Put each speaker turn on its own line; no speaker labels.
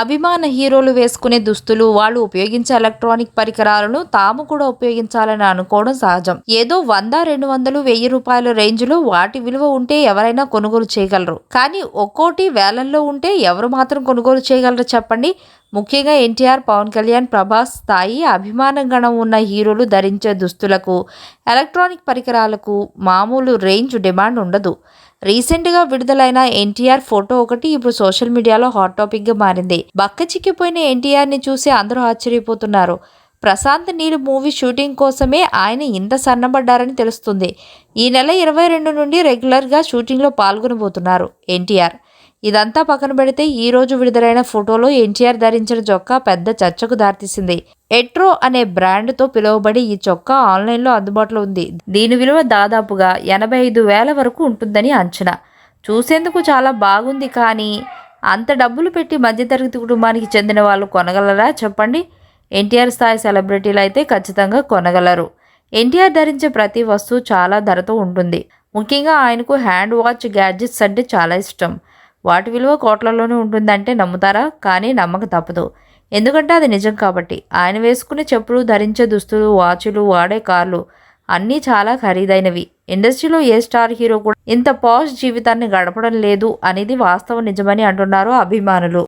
అభిమాన హీరోలు వేసుకునే దుస్తులు వాళ్ళు ఉపయోగించే ఎలక్ట్రానిక్ పరికరాలను తాము కూడా ఉపయోగించాలని అనుకోవడం సహజం. ఏదో వంద రెండు వందలు వెయ్యి రూపాయల రేంజ్లో వాటి విలువ ఉంటే ఎవరైనా కొనుగోలు చేయగలరు. కానీ ఒక్కోటి వేలల్లో ఉంటే ఎవరు మాత్రం కొనుగోలు చేయగలరు చెప్పండి. ముఖ్యంగా ఎన్టీఆర్ పవన్ కళ్యాణ్ ప్రభాస్ స్థాయి అభిమాన గణం ఉన్న హీరోలు ధరించే దుస్తులకు ఎలక్ట్రానిక్ పరికరాలకు మామూలు రేంజ్ డిమాండ్ ఉండదు. రీసెంట్గా విడుదలైన ఎన్టీఆర్ ఫోటో ఒకటి ఇప్పుడు సోషల్ మీడియాలో హాట్ టాపిక్గా మారింది. బక్క చిక్కిపోయిన ఎన్టీఆర్ని చూసి అందరూ ఆశ్చర్యపోతున్నారు. ప్రశాంత్ నీరు మూవీ షూటింగ్ కోసమే ఆయన ఇంత సన్నబడ్డారని తెలుస్తుంది. ఈ నెల ఇరవై రెండు నుండి రెగ్యులర్గా షూటింగ్లో పాల్గొనబోతున్నారు ఎన్టీఆర్. ఇదంతా పక్కన పెడితే ఈ రోజు విడుదలైన ఫోటోలో ఎన్టీఆర్ ధరించిన చొక్కా పెద్ద చర్చకు దారితీసింది. ఎట్రో అనే బ్రాండ్తో పిలువబడి ఈ చొక్కా ఆన్లైన్లో అందుబాటులో ఉంది. దీని విలువ దాదాపుగా ఎనభై ఐదు వేల వరకు ఉంటుందని అంచనా. చూసేందుకు చాలా బాగుంది కానీ అంత డబ్బులు పెట్టి మధ్యతరగతి కుటుంబానికి చెందిన వాళ్ళు కొనగలరా చెప్పండి? ఎన్టీఆర్ స్థాయి సెలబ్రిటీలు అయితే ఖచ్చితంగా కొనగలరు. ఎన్టీఆర్ ధరించే ప్రతి వస్తువు చాలా ధరతో ఉంటుంది. ముఖ్యంగా ఆయనకు హ్యాండ్ వాచ్ గ్యాడ్జెట్స్ అంటే చాలా ఇష్టం. వాటి విలువ కోట్లలోనే ఉంటుందంటే నమ్ముతారా? కానీ నమ్మక తప్పదు. ఎందుకంటే అది నిజం కాబట్టి. ఆయన వేసుకునే చెప్పులు ధరించే దుస్తులు వాచులు వాడే కార్లు అన్నీ చాలా ఖరీదైనవి. ఇండస్ట్రీలో ఏ స్టార్ హీరో కూడా ఇంత పాష్ జీవితాన్ని గడపడం లేదు అనేది వాస్తవ నిజమని అంటున్నారు అభిమానులు.